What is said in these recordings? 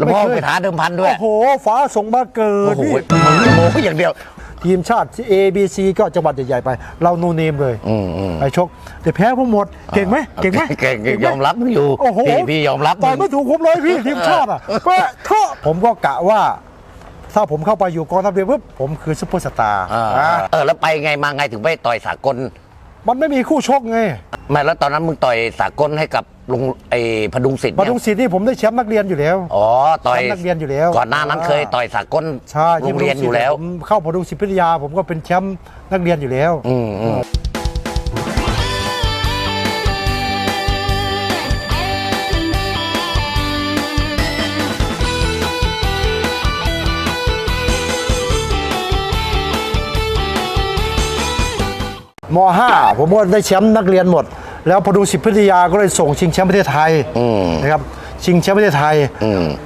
แล้วพ่อไม่เคยไปท้าเดิมพันด้วย โอ้โหฟ้าส่งมาเกิโอ้ดโหนี่มึงโมอย่างเดียว ทีมชาติ A B C ก็จังหวัดใหญ่ๆไป เราโนเนมเลยอืมอืม ไปชกแต่แพ้ผมหมด เก่งไหมเก่งไหมเก่งไหยอมรับอยู่โอ้โหพี่พี่ยอมรับต่อยไม่ถูกผมเลยพี่ทีมชาติอะก็ถ้าผมก็กะว่า ถ้าผมเข้าไปอยู่กองทัพเรือปุ๊บผมคือซุปเปอร์สตาร์อ่าอ่าเออแล้วไปไงมาไงถึงไปต่อยสากล มันไม่มีคู่ชกไงไม่แล้วตอนนั้นมึงต่อยสากลให้กับลุงไอ้พดุงศิษย์ปเนี่ยทุมศรีนี่ผมได้แชมป์นักเรียนอยู่แล้ว อ๋อต่อยแชมป์นักเรียนอยู่แล้วก่อนหน้านั้นอ่า เคยต่อยสากลใช่โรงเรียนอยู่แล้ว ผมเข้าพดุงศิษย์พิทยา ผมก็เป็นแชมป์นักเรียนอยู่แล้ว อืมอืม ม .5 ผมก็ได้แชมป์นักเรียนหมด แล้วพดุงศิษย์พิทยาก็เลยส่งชิงแชมป์ประเทศไทยนะครับชิงแชมป์ประเทศไทย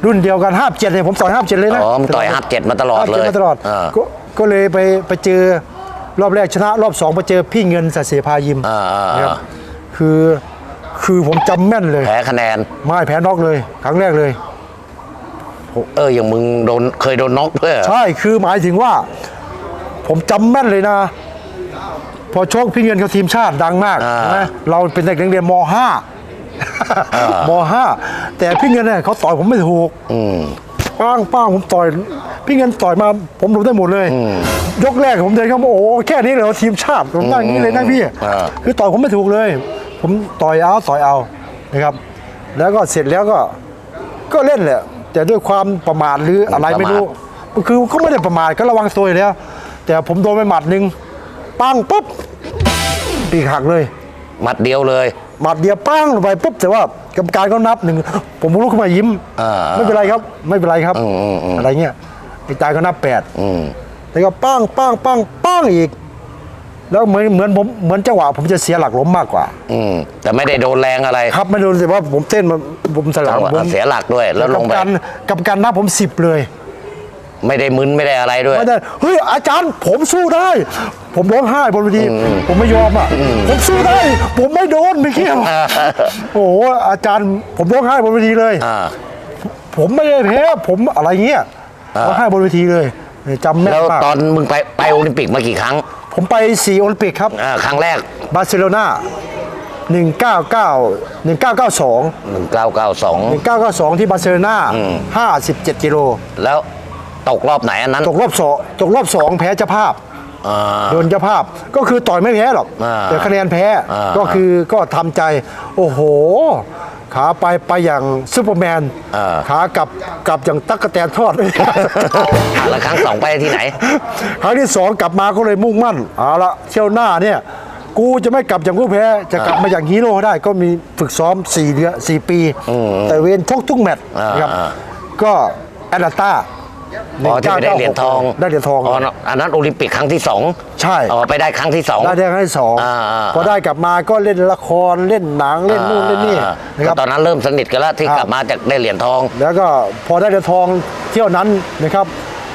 รุ่นเดียวกัน5 7เนี่ยผมต่อย5 7เลยนะอ๋อมึงต่อยห้าเจ็ดมาตลอดเลย57มาตลอดาก็ก็เลยไปไปเจอรอบแรกชนะรอบสองไปเจอพี่เงินสัตย์เสพายิมอ่าอ่าอ่านะครับคือคือผมจำแม่นเลยแพ้คะแนนไม่แพ้น็อกเลย ครั้งแรกเลยเอออย่างมึงโดนเคยโดนน็อกด้วยเหรอใช่คือหมายถึงว่า ผมจำแม่นเลยนะ พอชกพี่เงินเขาทีมชาติดังมากอ่าใช่ไหมเราเป็นเด็กนักเรียนม .5 ม .5 แต่พี่เงินเนี่ยเขาต่อยผมไม่ถูกอืม ป้างป้างผมต่อย พี่เงินต่อยมาผมหลบได้หมดเลย ยกแรกผมเดินเข้ามาโอ้โหแค่นี้เลยเหรอทีมชาติผมนั่งอย่างนี้เลยนะพี่อ่า คือต่อยผมไม่ถูกเลย ผมต่อยเอาต่อยเอานะครับ แล้วก็เสร็จแล้วก็ก็เล่นแหละแต่ด้วยความประมาทหรืออะไรไม่รู้ คือก็ไม่ได้ประมาทก็ระวังตัวอยู่แล้ว แต่ผมโดนไปหมัดหนึ่งปังปุ๊บ ปีกหักเลย หมัดเดียวเลย หมัดเดียวปังลงไปปุ๊บแต่ว่ากรรมการก็นับหนึ่งผมลุกขึ้นมายิ้มอ่าไม่เป็นไรครับ ไม่เป็นไรครับอืมอืมอืม อะไรเงี้ยไอ้ตายก็นับแปดอืมแล้วก็ปังปังปังปังอีก แล้วเหมือนเหมือนผมเหมือนจังหวะผมจะเสียหลักล้มมากกว่า อืมแต่ไม่ได้โดนแรงอะไรครับไม่โดนแต่ว่าผมเต้นมาผมสลัจับงหวะผมเสียหลักด้วยแล้วลงไป กับการกับการนับผมสิบเลย ไม่ได้มึนไม่ได้อะไรด้วย ไม่ได้เฮ้ยอาจารย์ผมสู้ได้ ผมร้องไห้บนเวทีผมไม่ยอมอะผมสู้ได้ ผมไม่โดนไม่เกี่ยวโอ้โหอาจารย์ผมร้องไห้บนเวทีเลยอ่าผมไม่ได้แพ้ผมอะไรเงี้ยอ่าร้องไห้บนเวทีเลยจำแม่นแล้วมากตอนมึงไปไปโอลิมปิกมากี่ครั้ง ผมไปสี่โอลิมปิกครับอ่าครั้งแรกบาร์เซโลนา199 1992 1992 1992 ที่บาร์เซโลนา57 กิโล แล้ว ตกรอบไหนอันนั้น ตกรอบสองตกรอบสองแพ้เจ้าภาพอ่า โดนเจ้าภาพก็คือต่อยไม่แพ้หรอกอ่าแต่คะแนนแพ้อ่าก็คือก็ทำใจ โอ้โห ขาไปไปอย่างซูเปอร์แมนอ่า ขากลับกลับอย่างตั๊กแตนทอดแล้วครั้งสองไปที่ไหน ครั้งที่สองกลับมาก็เลยมุ่งมั่นเอาละเที่ยวหน้าเนี่ย กูจะไม่กลับอย่างผู้แพ้ จะกลับมาอย่างฮีโร่ให้ได้ ก็มีฝึกซ้อม 4 เดือน4ปี แต่เวนชกทุกแมตช์อ่านนะครับ อ่า ก็แอตแลนตา อ๋อที่ไปได้เหรียญทองได้เหรียญทองอ๋ออันนั้นโอลิมปิกครั้งที่สองใช่อ๋อไปได้ครั้งที่สองได้ได้ครั้งที่สองอ่าอ่าพอได้กลับมาก็เล่นละครเล่นหนังเล่นนู่นเล่นนี่อ่านะครับก็ตอนนั้นเริ่มสนิทกันแล้วที่ครับกลับมาจากได้เหรียญทอง แล้วก็พอได้เหรียญทองเที่ยวนั้นนะครับ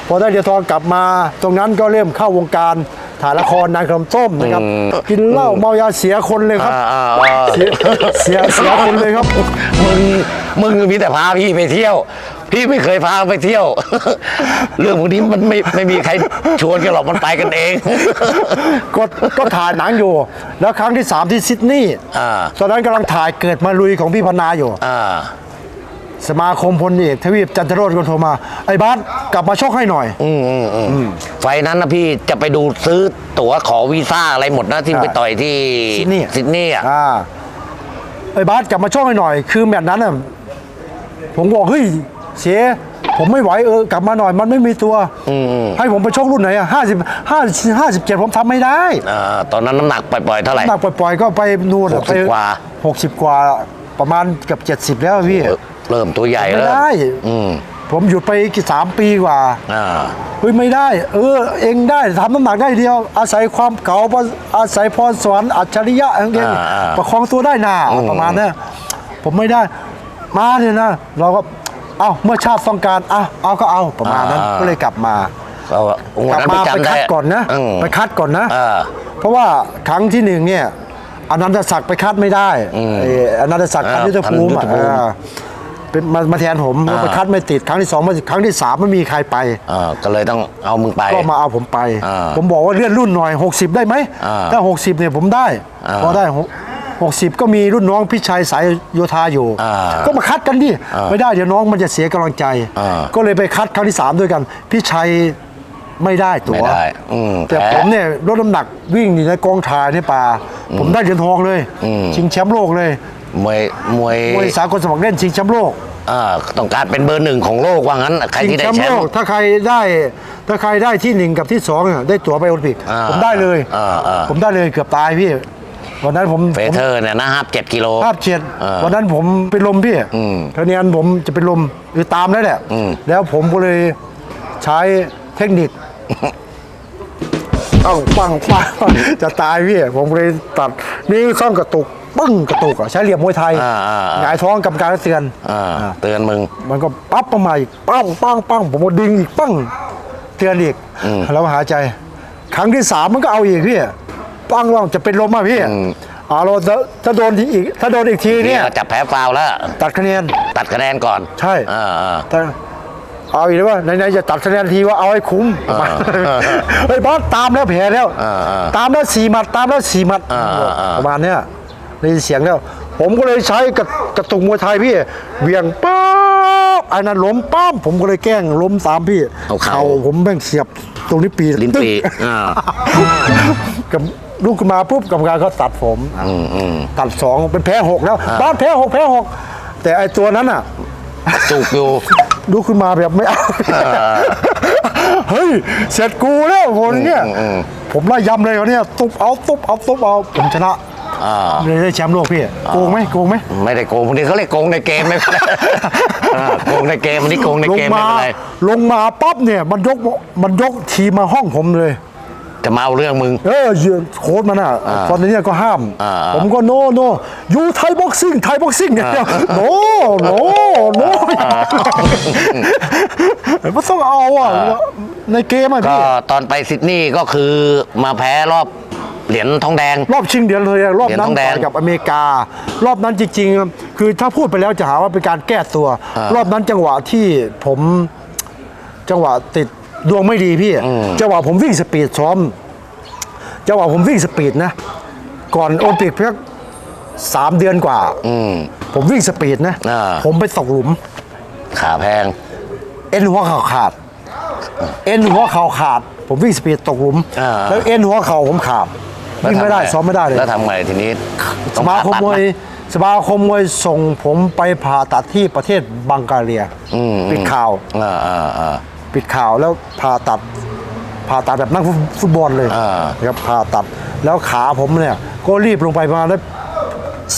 พอได้เหรียญทองกลับมา ตรงนั้นก็เริ่มเข้าวงการถ่ายละครนางขนมต้มนะครับกินเหล้าเมายาเสียคนเลยครับอ่าอ่าอ่าเสียเสียเสียคนเลยครับมึงมึงมีแต่พาพี่ไปเที่ยว พี่ไม่เคยพาไปเที่ยว เรื่องพวกนี้มันไม่ไม่มีใครชวนกันหรอกมันไปกันเอง ก็ก็ถ่ายหนังอยู่ แล้วครั้งที่3ที่ซิดนีย์อ่า ตอนนั้นกำลังถ่ายเกิดมาลุยของพี่พนาอยู่ อ่า สมาคมพลเอกทวีปจันทรโรจน์ก็โทรมา ไอ้บ้านกลับมาชกให้หน่อย อืมอืมอืมไฟนั้นนะพี่จะไปดูซื้อตั๋วขอวีซ่าอะไรหมดนะที่ใช่ไปต่อยที่ซิดนีย์ ซิดนีย์อะ อ่าไอ้บาสกลับมาชกให้หน่อย คือแมตช์นั้นน่ะผมบอกเฮ้ย เสียผมไม่ไหวเออกลับมาหน่อยมันไม่มีตัวให้ผมไปชกรุ่นไหนอะห้าสิบห้าห้าสิบเจ็ดผมทำไม่ได้อ่าตอนนั้นน้ำหนักปล่อยๆเท่าไหร่หนักปล่อยๆก็ไปนู่นอะหกสิบไปกว่าหกสิบกว่าประมาณเกือบเจ็ดสิบแล้วพี่เออเริ่มตัวใหญ่ไม่แล้วได้อืมผมหยุดไปกี่สามปีกว่าอ่าเฮ้ยไม่ได้ เออ เองได้ทำน้ำหนักได้เดียว อาศัยความเก่าอาศัยพรสวรรค์อัจฉริยะเองเองอ่าอ่าประคองตัวได้นาประมาณนั้นผมไม่ได้ มาเนี่ยนะ เราก็ เอาเมื่อชาติต้องการเอาเอาก็เอาประมาณนั้นก็เลยกลับมาเอาองค์กลันั้นมาไปไปจำได้คัดก่อนนะ อืมไปคัดก่อนนะอ่าเพราะว่าครั้งที่หนึ่งเนี่ยอนันตศักดิ์ไปคัดไม่ได้ไอ้อนันตศักดิ์คัดอ่ายุทธภูมิพันยุทธอะภูมิอ่าเป็นมามาแทนผมอ่า ไปคัดไม่ติดครั้งที่สองไม่ติดครั้งที่สามไม่มีใครไป เออก็เลยต้องเอามึงไป ก็มาเอาผมไป อ่าผมบอกว่าเลื่อนรุ่นหน่อย 60 ได้ไหมอ่าถ้า60เนี่ยผมได้อ่า พอได้หก 60 ก็มีรุ่นน้องพี่ชัยสายโยธาอยู่ อ่าก็มาคัดกันดิอ่าไม่ได้เดี๋ยวน้องมันจะเสียกำลังใจ อ่า ก็เลยไปคัดครั้งที่ 3 ด้วยกัน พี่ชัยไม่ได้ตั๋ไม่วได้อืมแต่พ้ผมเนี่ยลดน้ำหนักวิ่งอยู่ในกองถ่ายในป่า ผมได้เหรียญทองเลย อืม ชิงแชมป์โลกเลยมวยมวยมวยสากลสมัครเล่นชิงแชมป์โลกเอ่อต้องการเป็นเบอร์หนึ่งของโลกว่างั้น ใครชิงที่แชได้มป์แชโลมกป์ ถ้าใครได้ถ้าใครได้ที่หนึ่งกับที่สองอะได้ตั๋วไปโอลิมปิก อ่าผมได้เลย อ่าอ่าผมได้เลยเกือบตายพี่ วันนั้นผมเฟเธอร์เนี่ยนะฮับเจ็ดกิโลภาพเฉียดอ่าวันนั้นผมเป็นลมพี่อืมคะแนนผมจะเป็นลมหรือตามแล้วแหละอืมแล้วผมก็เลยใช้เทคนิคปังปังปังจะตายพี่ผมเลยตัดนี่ข้างกระตุกปึ้งกระตุกอะใช้เหลี่ยมมวยไทยอ่าอ่าอ่าหงายท้องกรรมการก็เตือนอ่าอ่าเตือนมึง มันก็ปั๊บประมาอีกปังปังปังผมก็ดึงอีกปังเตือนอีกอืมแล้วหายใจ ครั้งที่สามมันก็เอาอีกพี่ ปังว่างจะเป็นลมอะพี่อืมอ่าเราถ้าถ้าโดนทีอีกถ้าโดนอีกทีนี่เนี่ยก็จับแพ้ฟาวล์แล้ว ตัดคะแนนตัดคะแนนก่อน ใช่อ่าอ่าแต่เอาอีกแล้วว่าไหนๆจะตัดคะแนนทีว่าเอาให้คุ้มอ่าเฮ้ยบอสตามแล้วแพ้แล้วอ่าอ่าตามแล้วสี่หมัดตามแล้วสี่หมัดอ่าอ่าอ่าประมาณเนี้ยได้ยินเสียงแล้ว ผมก็เลยใช้กระกระตุกมวยไทยพี่เหวียงป๊าบไอ้นั้นล้มป้ามผมก็เลยแกล้งล้มตามพี่เอาเข่าผมแม่งเสียบตรงนี้ปีลิ้นปีตึ๊กอ่ากับ ลูกขึ้นมาปุ๊บกรรมการก็ตัดผมอืมอืมตัดสองเป็นแพ้หกแล้วอ่าบ้านแพ้หกแพ้หกแต่ไอ้ตัวนั้นอะจุกอยู่ลุกขึ้นมาแบบไม่เอาเฮ้ยเสร็จกูแล้วคนเนี้ยอืมอืมผมไล่ยำเลยวันเนี้ยตุบเอาตุบเอาตุบเอาผมชนะอ่าเลยได้แชมป์โลกพี่โกงไหมโกงไหมไม่ได้โกงคนนี้เขาเรียกโกงในเกมไม่เป็นไรอ่าโกงในเกมอันนี้โกงในลงเกมไม่มาเป็นไรลงมาปั๊บเนี่ยมันยกมันยกทีมมาห้องผมเลย จะมาเอาเรื่องมึง เออเยือนโค้ดมันอะอ่าตอนนี้ก็ห้าม อ่าผมก็โนโนยูไทยบ็อกซิ่งไทยบ็อกซิ่งเนี่ยโนโนโนมันต้องเอาอะในเกมอะก็พี่ ตอนไปซิดนีย์ก็คือมาแพ้รอบเหรียญทองแดง รอบชิงเดียวเลยอะรอบนั้นเหรียญทองแดต่งอยกับอเมริกา รอบนั้นจริงๆ คือถ้าพูดไปแล้วจะหาว่าเป็นการแก้ตัว อ่ารอบนั้นจังหวะที่ผมจังหวะติด ดวงไม่ดีพี่จังหวะผมวิ่งสปีดซ้อมจังหวะผมวิ่งสปีดนะ ก่อนโอลิมปิกเพียงสามเดือนกว่า อืม ผมวิ่งสปีดนะ อ่า ผมไปตกหลุม ขาแพง เอ็นหัวเข่าขาด เอ็นหัวเข่าขาด ผมวิ่งสปีดตกหลุม อ่า แล้วเอ็นหัวเข่าผมขาดวิ่งไม่ได้แล้วทำงซ้อมไม่ได้เลย แล้วทำไงทีนี้สมาคมมวยสมาคมมวยส่งผมไปผ่าตัดที่ประเทศบังการียอืม ปิดข่าว อ่าอ่าอ่า ปิดข่าวแล้วผ่าตัดผ่าตัดแบบนักฟุตบอลเลยอ่า นะครับผ่าตัดแล้วขาผมเนี่ยก็รีบลงไปประมาณได้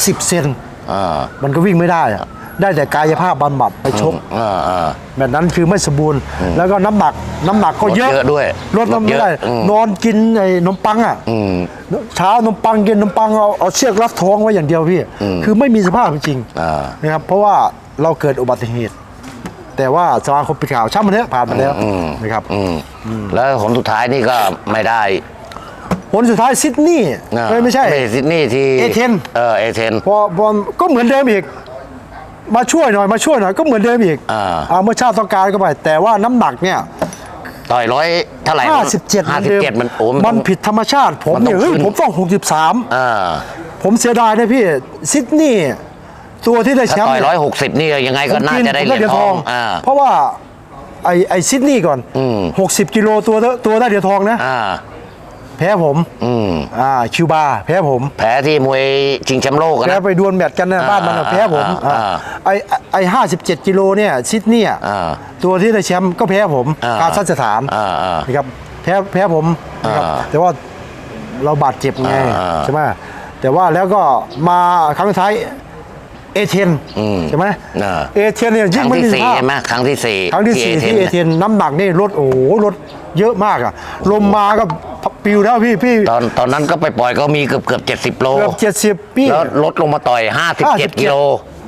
สิบเซนอ่ามันก็วิ่งไม่ได้อะได้แต่กายภาพบำบัดไปชก อ่าอ่า แบบนั้นคือไม่สมบูรณ์ แล้วก็น้ำหนักน้ำหนักก็เยอะลดเยอะด้วยลดลดน้ำเยไม่อะได้อืม นอนกินไอ้นมปังอะอืมเช้านมปังเย็นนมปังเอาเอาเชือกรัดท้องไว้อย่างเดียวพี่ คือไม่มีสภาพจริงๆอ่านะครับเพราะว่าเราเกิดอุบัติเหตุ แต่ว่าสมาคมปิดข่าวช่างมันเถอะผ่านมาแล้วอืมนะครับอืมแล้วผลสุดท้ายนี่ก็ไม่ได้ผลสุดท้ายซิดนีย์อ่าเอ้ยไม่ใช่ไม่ซิดนีย์ที่เอเธนเออเอเธนพอพอก็เหมือนเดิมอีกมาช่วยหน่อยมาช่วยหน่อยก็เหมือนเดิมอีกอ่าเอาเมื่อชาติต้องการก็ไป แต่ว่าน้ำหนักเนี่ยต่อยร้อยเท่าไหร่ห้าสิบเจ็ดห้าสิบเจ็ดมันโอ้มันต้องผิดธรรมชาติ ผมมันต้เนี่อยงเฮ้ยขึ้นผมต้องหกสิบสามอ่าผมเสียดายนะพี่ซิดนีย์ ตัวที่ได้แชถ้ามป์ต่อยเนี่ร้อยหกสิบนี่ยังไงก็น่าจะได้เหรียญทองอ่าเพราะว่าไอไอซิดนีย์ก่อนอืม60กิโลตัวตัวได้เหรียญทองนะอ่าแพ้ผม อืมอ่า คิวบา แพ้ผม แพ้ที่มวยชิงแชมป์โลกอะแพ้นะไปดวลแมตช์กันนะอ่าบ้านมันอะแพ้ผมอ่าอ่าอ่าไอไอห้าสิบเจ็ดกิโลเนี่ยซิดนีย์อะอ่าตัวที่ได้แชมป์ก็แพ้ผมอ่าคาซัคสถานอ่าอ่านะครับ แพ้แพ้ผมนะครับอ่าแต่ว่าเราบาดเจ็บไงอ่าใช่ไหมแต่ว่าแล้วก็มาครั้งสุดท้าย เอเทนอืมใช่ไหมอ่าเอเทนเนี่ยคยิ่งรั้งไม่ที่มีสี่ภาพ ใช่ไหมครั้งที่สี่ครั้งที่สี่ที่เอเทนน้ำหนักนี่ลดโอ้โหลดเยอะมากอะลมมาก็ปิวแล้วพี่พี่ตอนตอนนั้นก็ไปปล่อยก็มีเกือบเกือบเจ็ดสิบโลเกือบเจ็ดสิบพี่ แล้วลดลงมาต่อยห้าสิบเจ็ด57 กิโล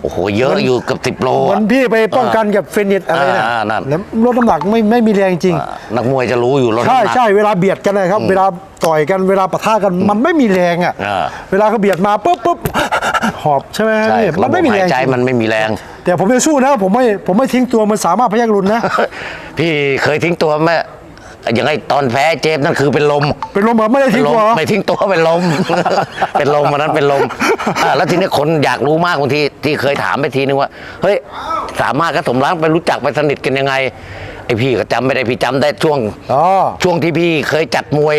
โอ้โหเยอะอยู่เกับสิบโลเหมือนพี่ไปป้องกันกับเฟนิตอะไรนะอ่านั่น แล้วลดน้ำหนักไม่ไม่มีแรงจริงอ่านักมวยจะรู้อยู่รถใช่น้ำหนัก ใช่เวลาเบียดกันนะครับ เวลาต่อยกันเวลาปะทะกันมันไม่มีแรงอะอ่า เวลาเขาเบียดมาปุ๊บปุ๊บหอบใช่ไหมใช่พี่มันไม่มีแรงระบบหายใจจริงมันไม่มีแรง แต่ผมจะสู้นะผมไม่ผมไม่ทิ้งตัวมันสามารถพยักรุนนะ พี่เคยทิ้งตัวไหม อย่างไงตอนแพ้เจฟนั่นคือเป็นลม เป็นลมเหรอไม่ได้เป็ทิ้นงลตัมวเหรอ ไม่ทิ้งตัวเป็นลม เป็นลมวันนั้นเป็นลมอ่าแล้วทีนี้คนอยากรู้มากบางทีที่เคยถามไปทีนึงว่า เฮ้ย สามารถกับสมรักไปรู้จักไปสนิทกันยังไง ไอพี่ก็จำไม่ได้พี่จำได้ช่วง อ๋อ ช่วงที่พี่เคยจัดมวย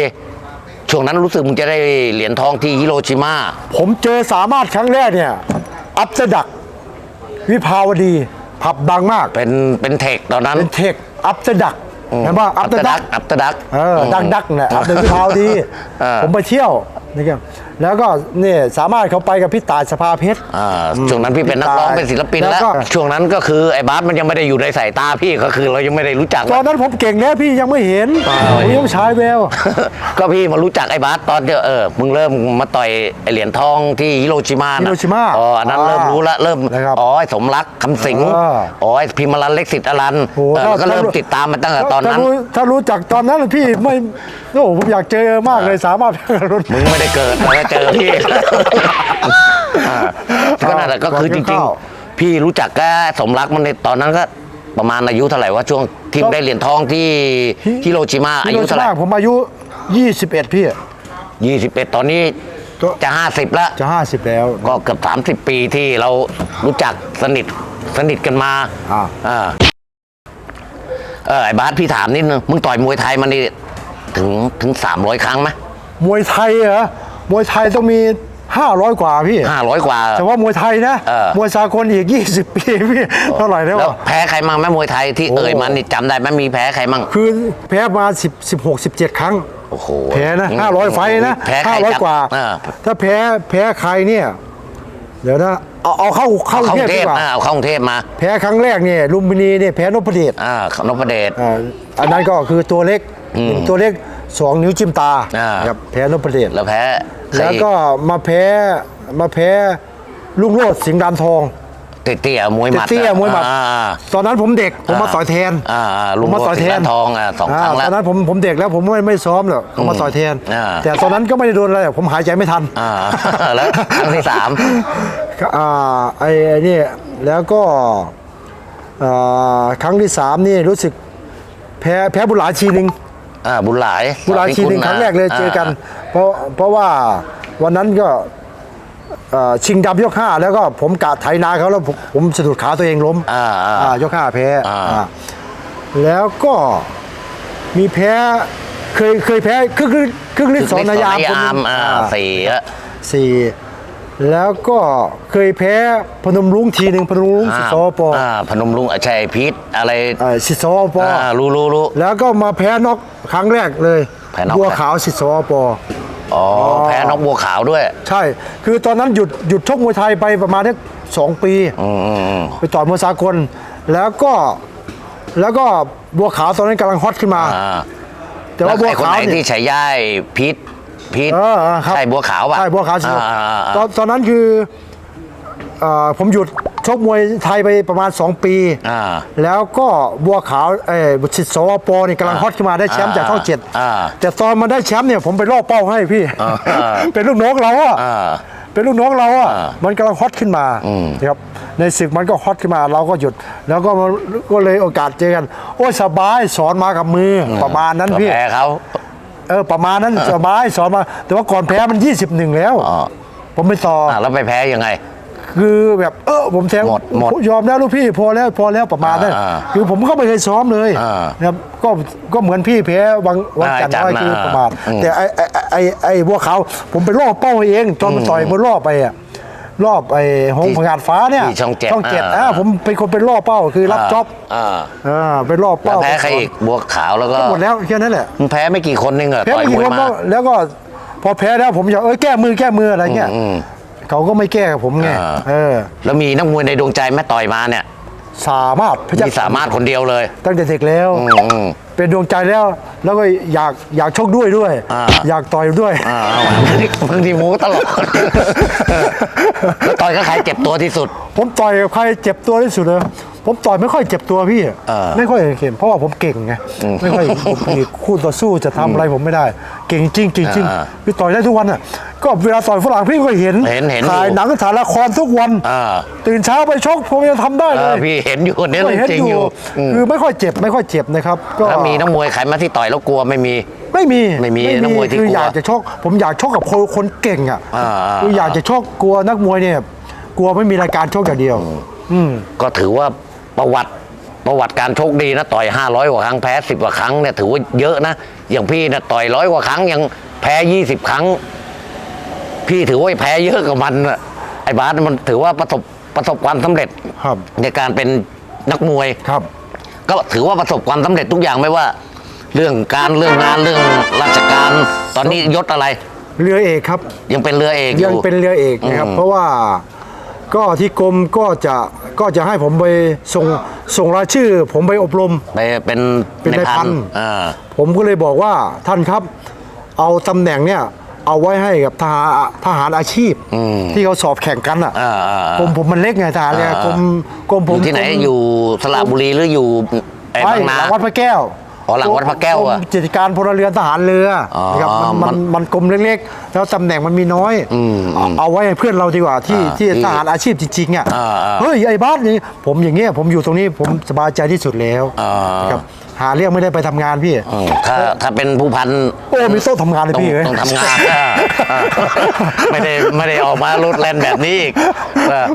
ช่วงนั้นรู้สึกมึงจะได้เหรียญทองที่ฮิโรชิมา ผมเจอสามารถครั้งแรกเนี่ย อัพเดดัก วิภาวดี ผับดังมาก เป็นเป็นเทคตอนนั้น เป็นเทคอัพเดดัก เห็นป่ะอัพเดดักอัปเตอร์ดักเออดักดักเนี่ยอัพเดวิภาวดีเออผมไปเที่ยว นะครับแล้วก็เนี่ยสามารถเขาไปกับพี่ตายสภาเพชร อ่าช่วงนั้นพี่เป็นนักร้องตายเป็นศิลปินแล้แล้ววก็ ช่วงนั้นก็คือไอ้บาสมันยังไม่ได้อยู่ในสายตาพี่ก็คือเรายังไม่ได้รู้จักตอนนั้นผมเก่งแล้วพี่ยังไม่เห็นผมยังฉายแวว ก็พี่มารู้จักไอ้บาสตอนเดียวเออมึงเริ่มมาต่อยไอ้เหรียญทองที่ฮิโรชิมานะฮิโรชิมาอ๋ออันนั้นอ่าเริ่มรู้ละเริ่มนะครับอ๋อไอ้สมรักคำสิงห์อ่า อ๋อไอ้พิมรันเล็กสิทธิ์อรันโอ้โหเออแล้วก็เริ่มติดตามมาตั้งแต่ตอนนั้น ถ้ารู้ถ้ารู้จักตอนนั้นพี่ไม่โอ้โหผมอยากเจอมากเลยสามารถรุ่นมึงไม่ได้เกิดแต่ว่าเจอพี่อ่าก็นั่นแหละก็คือจก่อนกินริงข้าวๆพี่รู้จักก็สมรักมันในตอนนั้นก็ประมาณอายุเท่าไหร่ว่าช่วงทีมได้เหรียญทองที่ฮิโรชิมาอายุเท่าไหร่ผมอายุ 21 พี่ ยี่สิบเอ็ดตอนนี้ก็ จะห้าสิบแล้ว จะ 50 แล้ว ก็เกือบสามสิบปีที่เรารู้จักสนิทสนิทกันมาอ่าอ่าเออไอ้บาสพี่ถามนิดนึง มึงต่อยมวยไทยมานี่ถึงถึงสามร้อยครั้งไหม มวยไทยเหรอมวยไทยต้องมี500 กว่าพี่ห้าร้อยกว่า แต่ว่ามวยไทยนะเออ มวยสากลอีก 20 ปีพี่เท่าไหร่แล้วแล้วอะแพ้ใครมั่งไหมมวยไทยที่โอ้เอ่ยมานี่จำได้ไหมมีแพ้ใครมั่ง คือแพ้มา10 16 17 ครั้งโอ้โหแพ้นะ อืม500 ไฟต์นะแพ้ใคร500 กว่าอ่าถ้าแพ้แพ้ใครเนี่ย เดี๋ยวนะเอาเอาเข้าเข้าเข้ากรุรุงงเทเทพพดีกว่าอ่าเอาเข้ากรุงเทพมาแพ้ครั้งแรกเนี่ยลุมพินีเนี่ยแพ้นพเดชอ่านพเดช อ่าอันนั้นก็คือตัวเล็ก หนึ่งตัวเล็กสองนิ้วจิ้มตาอ่า ครับแพ้นพเดชแล้วแพ้ใครแล้วก็มาแพ้มาแพ้ลุงโรดสิงห์ดานทอง เตี้ยๆมวยหมัดเตี้ยๆมวยหมัด อ่า ตอนนั้นผมเด็กผมมาต่อยแทนอ่าอ่าผมมาต่อยแทลุงโรจน์สิงห์ดานทองอ่าสองครั้งแล้วตอนนั้นผมผมเด็กแล้วผมไม่ไม่ซ้อมหรอกเขามาต่อยแทน อ่า แต่ตอนนั้นก็ไม่ได้โดนอะไรหรอกผมหายใจไม่ทัน อ่า แล้วครั้งที่สามอ่าไอ้ไอ้นี่แล้วก็อ่าครั้งที่สามนี่รู้สึกแพ้แพ้บุญหลายชีหนึ่ง อ่าบุญหลายบุญหลายชีหนึ่งครั้งแรกเลยเจอกัน เพราะเพราะว่าวันนั้นก็เอ่อชิงดำยกห้าแล้วก็ผมกะไถนาเขาแล้วผมผมสะดุดขาตัวเองล้มอ่าอ่าอ่ายกห้าแพ้อ่าอ่าแล้วก็มีแพ้เคยเคยแพ้ครึ่งครึ่งครึ่งฤทธิ์สอนนายามยามคนหนึ่งอ่าอ่าสี่อะสี่ แล้วก็เคยแพ้พนมรุ้งทีหนึ่งพนมรุ้งสิอ่าโซปออ่าพนมรุ้งอาชัยพีทอะไรเอ่อสิโซปออ่ารู้รู้รู้ แล้วก็มาแพ้นอกครั้งแรกเลยแพ้น็อก บัวขาวสิโซปออ๋อแพ้นกบัวขาวด้วยใช่ คือตอนนั้นหยุดหยุดชกมวยไทยไปประมาณนี้สองปี อืมอืมอืม ไปต่อยมวยสากล แล้วก็แล้วก็บัวขาวตอนนั้นกำลังฮอตขึ้นมา อ่าแต่แล้วว่าบัวไอ้คนขาวไหนเนี่ที่ยฉายาพีท พีทเออเออครับใช่บัวขาวป่ะใช่บัวขาวสิอ่าอ่าตอนตอนนั้นคือเอ่อผมหยุดชกมวยไทยไปประมาณ 2 ปี อ่าแล้วก็บัวขาวเอ้บุชิตสวปนี่กำลังฮอตขึ้นมาได้แชมป์อ่าจากช่องเจ็ดอ่าแต่ตอนมาได้แชมป์เนี่ยผมไปล่อเป้าให้พี่อ่าอ่า เป็นลูกน้องเราอะ อ่า เป็นลูกน้องเราอะอ่ามันกำลังฮอตขึ้นมาอืมนะครับในศึกมันก็ฮอตขึ้นมาเราก็หยุด แล้วก็มาก็เลยโอกาสเจอกัน โอ้ยสบายสอนมากับมืออประมาณนั้นก็พี่แพ้เขา เออประมาณนั้นสบายสอนมา แต่ว่าก่อนแพ้มัน 21 แล้ว อ๋อผมไม่ต่อออ่าแล้วไปแพ้ยังไง คือแบบเออผมแทงหมดหมดยอมแล้วลูกพี่พอแล้วพอแล้วประมาณนั้นอ่าคือผมก็ไม่เคยซ้อมเลยอ่านะครับก็ก็เหมือนพี่แพ้วังวังจันทร์อ่าจันทร์ไว้คืออ่าประมาณ อืม แต่ไอ้ไอ้ไอ้ไอ้บัวขาวผมไปล่อเป้าเองตอนมันต่อยบนรอบไปอะ รอบไอ้หงที่ผงาดฟ้าเนี่ยที่ช่องเจ็ดช่องเจ็ดอ่า อ่าผมเป็นคนเป็นล่อเป้าคือรับจ็อบอ่า อ่าไปล่อแล้วเป้าแพ้ใครอีกบัวขาวแล้วก็หมดแล้วแค่นั้นแหละมึงแพ้ไม่กี่คนนึงเหรอแพ้ต่อยไม่มกี่วยคนมา ก็แล้วก็พอแพ้แล้วผมจะเอ้ยแก้มือแก้มืออะไรเงี้ยอืมเขาก็ไม่แก้กับผมไงอ่า เออ แล้วมีนักมวยในดวงใจไหมต่อยมาเนี่ยสามารถพระเจ้ามีสามารถคนเดียวเลยตั้งแต่เด็กแล้ว อืมอืม เป็นดวงใจแล้ว แล้วก็อยากอยากชกด้วยด้วย อ่า อยากต่อยด้วย อ่าเอาบางทีหมูตลอดแล้วต่อยก็ใครเจ็บตัวที่สุด ผมต่อยกับใครเจ็บตัวที่สุดเลย ผมต่อยไม่ค่อยเจ็บตัวพี่เออไม่ค่อยเข็มเพราะว่าผมเก่งไงไม่ค่อยผมมีคู่ต่อสู้จะทำอะไรผมไม่ได้ เก่งจริงเก่งจริงอ่าพี่ต่อยได้ทุกวันอะก็เวลาต่อยฝรั่งพี่ก็เห็นเห็นเห็นอยู่ถ่ายหนังถ่ายละครทุกวันอ่า ตื่นเช้าไปชกผมยังทำได้เอเลอยพี่เห็นอยู่เนี่ยก็เรื่องเห็นจริงออยู่ยู่อืมคือไม่ค่อยเจ็บไม่ค่อยเจ็บนะครับก็ แล้วมีนักมวยใครมาที่ต่อยแล้วกลัวไม่มี ไม่มีไม่มีนักมวยที่คือกลัวอยากจะชกผมอยากชกกับคนคนเก่งอะอ่าอ่า คืออยากจะชกกลัวนักมวยเนี่ย กลัวไม่มีรายการชกอย่างเดียว อืม ก็ถือว่า ประวัติประวัติการโชคดีนะต่อย500กว่าครั้งแพ้10กว่าครั้งเนี่ยถือว่าเยอะนะอย่างพี่นะต่อยร้อยกว่าครั้งยังแพ้ 20 ครั้ง พี่ถือว่าแพ้เยอะกว่ามันน่ะไอ้บาสมันถือว่าประสบประสบความสำเร็จครับในการเป็นนักมวยครับ ก็ถือว่าประสบความสำเร็จทุกอย่างไม่ว่า เรื่องการเรื่องงานเรื่องราชการ ตอนนี้ยศอะไร เรือเอกครับ ยังเป็นเรือเอกอยังยู่เป็นเรือเอกนะครับอืมเพราะว่า ก็ที่กรมก็จะก็จะให้ผมไปส่งส่งรายชื่อ ผมไปอบรม ไปเป็นเป็นนายพันอ่าผมก็เลยบอกว่าท่านครับ เอาตำแหน่งเนี่ยเอาไว้ให้กับทหารทหารอาชีพอืมที่เขาสอบแข่งกันอะอ่าอ่าอ่ากรมผมมันเล็กไงทหารเนี่ยอ่ากรมกรมอผมยู่ที่ไหนกรมอยู่สระบุรีหรืออยู่ไอ้ไม่บางนาหลังวัดพระแก้ว อ๋อหลังวัดพระแก้วอะรมกิจการพลเรือนทหารเรือออนะครับมันมัมันนมันกรมเล็กๆ แล้วตำแหน่งมันมีน้อย อืมเอาเอาไว้ให้เพื่อนเราดีกว่าที่อ่าที่ที่ทหารอาชีพจริงๆอะอ่าอ่าเฮ้ยไอ้บ้านนี่ผมอย่างเงี้ยผมอยู่ตรงนี้ผมสบายใจที่สุดแล้วอ่านนะครับหาเรื่องไม่ได้ไปทำงานพี่ อืมถ้าถ้าเป็นผู้พันโอ้มีโต๊ะทำงานเลยต้องพี่เอ้ย ต้องทำงานอ่าอ่าไม่ได้ไม่ได้ออกมาลดแล่นแบบนี้อีกอ่า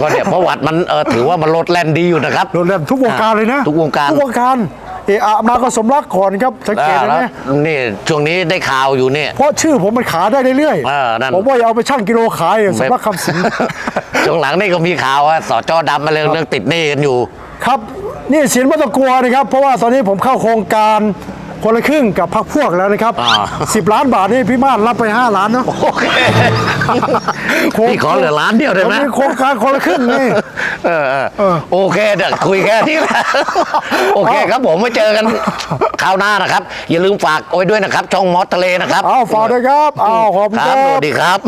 ก็เนี่ยประวัติมันเออถือว่ามันลดแล่นดีอยู่นะครับ โดนเล่นทุกวงการเลยนะ ทุกวงการ ทุกวงการ เอะอะมาก็สมรักก่อนครับสังเกตอ่าได้ไหม แล้วนี่ช่วงนี้ได้ข่าวอยู่เนี่ย เพราะชื่อผมมันขายได้เรื่อยเออนั่น ผมว่าอย่าเอาไปชั่งกิโลขายสมรักคำสิง ช่วงหลังนี่ก็มีข่าวว่าสจดำมาเรื่องเรื่องติดหนี้กันอยู่ ครับ นี่สินไม่ต้องกลัวนะครับ เพราะว่าตอนนี้ผมเข้าโครงการ คนละครึ่งกับพักพวกแล้วนะครับอ่า สิบล้านบาทนี่พี่มาศรับไป5ล้านเนาะ โอเคพี่ขอเหลือล้านเดียวได้ไหมผมมีโครงการคนละครึ่งนี่ เออเออเออ โอเคเดี๋ยวคุยแค่นี้แหละโอเคครับผมมาเจอกันคราวหน้านะครับ อย่าลืมฝากไว้ด้วยนะครับ ช่องมอสทะเลนะครับเอาฝากด้วยครับเอาขอบคุณคครัรับบสวัสดีครับ